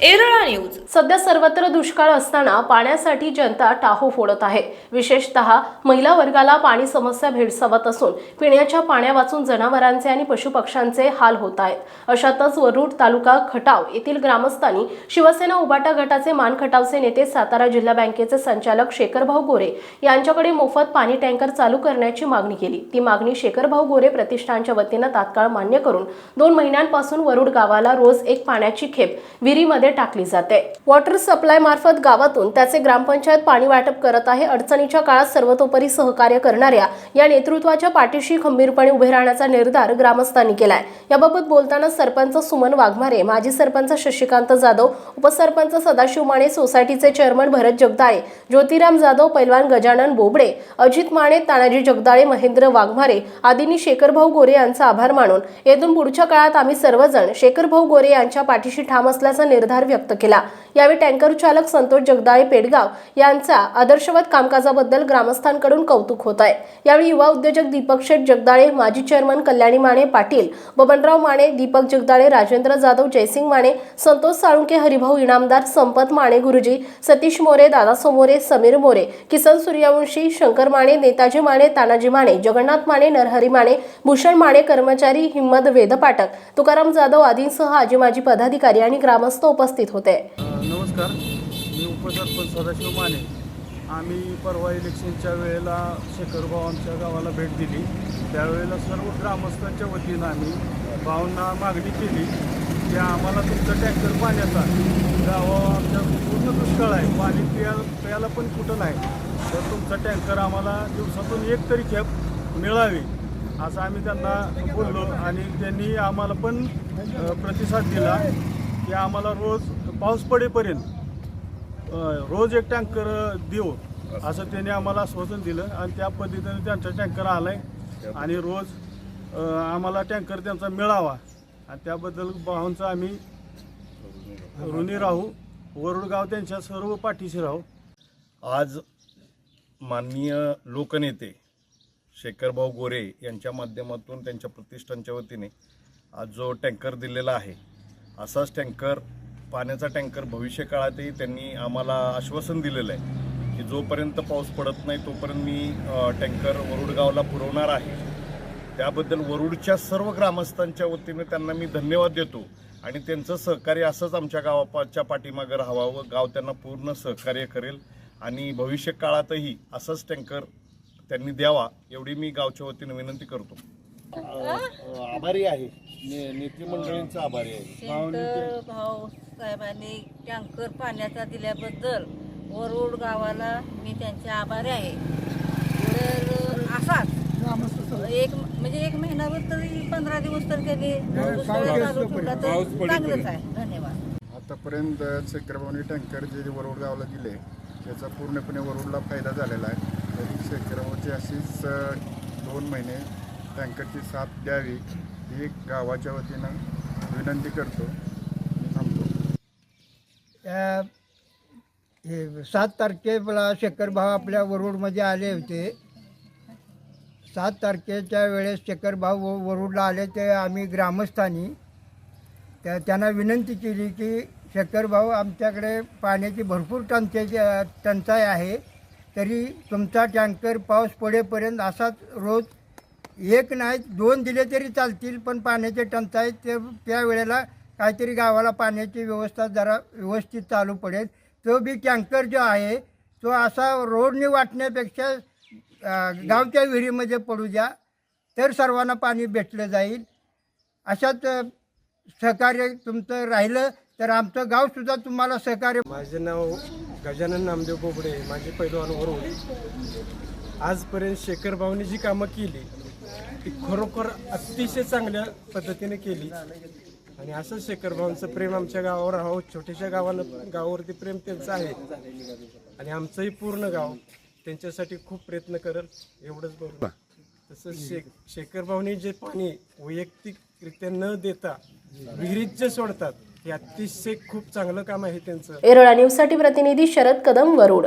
Erala news. सध्या सर्वत्र दुष्काळ असताना पाण्यासाठी जनता टाहो फोडत आहे. विशेषतः महिला वर्गाला पाणी समस्या भेडसावत असून पिण्याच्या पाण्या वाचून जनावरांचे आणि पशुपक्ष्यांचे हाल होत आहेत. अशातच वरुड तालुका खटाव येथील ग्रामस्थांनी शिवसेना उबाटा गटाचे मान खटावचे नेते सातारा जिल्हा बँकेचे संचालक शेखरभाऊ गोरे यांच्याकडे मोफत पाणी टँकर चालू करण्याची मागणी केली. ती मागणी शेखरभाऊ गोरे प्रतिष्ठानच्या वतीनं तात्काळ मान्य करून दोन महिन्यांपासून वरुड गावाला रोज एक पाण्याची खेप विहिरीमध्ये मध्ये टाकली जाते. वॉटर सप्लाय मार्फत गावातून त्याचे ग्रामपंचायत पाणी वाटप करत आहे. अडचणीच्या काळात सर्वतोपरी सहकार्य करणाऱ्या या नेतृत्वाच्या पाठीशी खंबीरपणे उभे राहण्याचा निर्धार ग्रामस्थांनी केलाय. याबाबत बोलताना सरपंच सुमन वाघमारे माजी सरपंच शशिकांत जाधव उपसरपंच सदाशिव माने सोसायटीचे चेअरमन भरत जगदाळे ज्योतिराम जाधव पैलवान गजानन बोबडे अजित माने तानाजी जगदाळे महेंद्र वाघमारे आदींनी शेखरभाऊ गोरे यांचा आभार मानून येथून पुढच्या काळात आम्ही सर्वजण शेखरभाऊ गोरे यांच्या पाठीशी ठाम असल्याचा निर्धार व्यक्त केला. यावेळी टँकर चालक संतोष जगदाळे पेडगाव यांचा आदर्शवत कामकाजाबद्दल ग्रामस्थांकडून कौतुक होत आहे. यावेळी युवा उद्योजक दीपक शेठ जगदाळे माजी चेअरमन कल्याणी माने पाटील बबनराव माने दीपक जगदाळे राजेंद्र जाधव जयसिंग माने संतोष साळुंके हरिभाऊ इनामदार संपत माने गुरुजी सतीश मोरे दादा सोमोरे समीर मोरे किसन सूर्यवंशी शंकर माने नेताजी माने तानाजी माने जगन्नाथ माने नरहरी माने भूषण माने कर्मचारी हिम्मत वेदपाटक तुकाराम जाधव आदींसह आजी माजी पदाधिकारी आणि ग्रामस्थ उपस्थित होते. नमस्कार. मी उपसरपंच सदाशिव माने. आम्ही परवा इलेक्शनच्या वेळेला शेखरभाव आमच्या गावाला भेट दिली. त्यावेळेला सर्व ग्रामस्थांच्या वतीनं आम्ही भावना मागणी केली की आम्हाला तुमचा टँकर पाण्याचा गावा आमच्या पूर्ण दुष्काळ आहे. पाणी पिया प्यायला पण कुठं नाही. तर तुमचा टँकर आम्हाला दिवसातून एक तरी खेप मिळावी असं आम्ही त्यांना बोललो आणि त्यांनी आम्हाला पण प्रतिसाद दिला. की आम्हाला रोज पाऊस पडेपर्यंत रोज एक टँकर देऊ असं त्यांनी आम्हाला आश्वासन दिलं आणि त्या पद्धतीने त्यांचा टँकर आला आहे आणि रोज आम्हाला टँकर त्यांचा मिळावा. आणि त्याबद्दल भावांचं आम्ही ऋणी राहू. वरुडगाव त्यांच्या सर्व पाठीशी राहू. आज माननीय लोकनेते शेखरभाऊ गोरे यांच्या माध्यमातून त्यांच्या प्रतिष्ठानच्या वतीने आज जो टँकर दिलेला आहे असाच टँकर पाण्याचा टँकर भविष्य काळातही त्यांनी आम्हाला आश्वासन दिलेलं आहे की जोपर्यंत पाऊस पडत नाही तोपर्यंत मी टँकर वरुडगावला पुरवणार आहे. त्याबद्दल वरुडच्या सर्व ग्रामस्थांच्या वतीने त्यांना मी धन्यवाद देतो आणि त्यांचं सहकार्य असंच आमच्या गावाच्या पाठीमागं राहावं गाव त्यांना पूर्ण सहकार्य करेल आणि भविष्य काळातही असंच टँकर त्यांनी द्यावा एवढी मी गावच्या वतीने विनंती करतो. आभारी आहे. नेते मंडळींचा आभारी आहे. शेखर भाऊ साहेबांनी टँकर पाण्याचा दिल्याबद्दल वरुड गावाला मी त्यांचे आभारी आहे. तर असाच एक म्हणजे एक महिनाभर तरी पंधरा दिवस तर गेले. दुसरा चालू ठेवला तर चांगलंच आहे. धन्यवाद. आतापर्यंत शेखरभाऊनी टँकर जे वरोड गावाला दिले त्याचा पूर्णपणे वरोडला फायदा झालेला आहे. तरी शेखरभाऊची अशीच अ, दोन महिने टँकरची साथ द्यावी. ही गावाच्या वतीनं विनंती करतो थांबतो. त्या हे सात तारखेला शेखरभाव आपल्या वरुडमध्ये आले होते. सात तारखेच्या वेळेस शेखरभाव व- वरुडला आले ते आम्ही ग्रामस्थांनी. त्या त्यांना विनंती केली की शेखरभाऊ आमच्याकडे पाण्याची भरपूर टंचाई टंचाई आहे तरी तुमचा टँकर पाऊस पडेपर्यंत असाच रोज एक नाही दोन दिले तरी चालतील पण पाण्याचे टंचाई ते त्या वेळेला काहीतरी गावाला पाण्याची व्यवस्था जरा व्यवस्थित चालू पडेल. तो बी टँकर जो आहे तो असा रोडने वाटण्यापेक्षा गावच्या विहिरीमध्ये पडू द्या तर सर्वांना पाणी भेटलं जाईल. अशाच सहकार्य तुमचं राहिलं तर आमचं गावसुद्धा तुम्हाला सहकार्य माझे नाव गजानन नामदेव बोबडे माझे पैलवान वरून आजपर्यंत शेखर भाऊनी जी कामं केली ती खरोखर अतिशय चांगल्या पद्धतीने केली. आणि असंच शेखर भाऊंचं प्रेम आमच्या गावावर राहावं छोट्याशा गावानं गावावरती प्रेम त्यांचं आहे. आणि आमचंही पूर्ण गाव त्यांच्यासाठी खूप प्रयत्न करल एवढंच बरोबर तसंच शे शेखर भाऊनी जे पाणी वैयक्तिकरित्या न देता विहिरीत जे सोडतात हे अतिशय खूप चांगलं काम आहे त्यांचं. एरळा न्यूजसाठी प्रतिनिधी शरद कदम वरुड.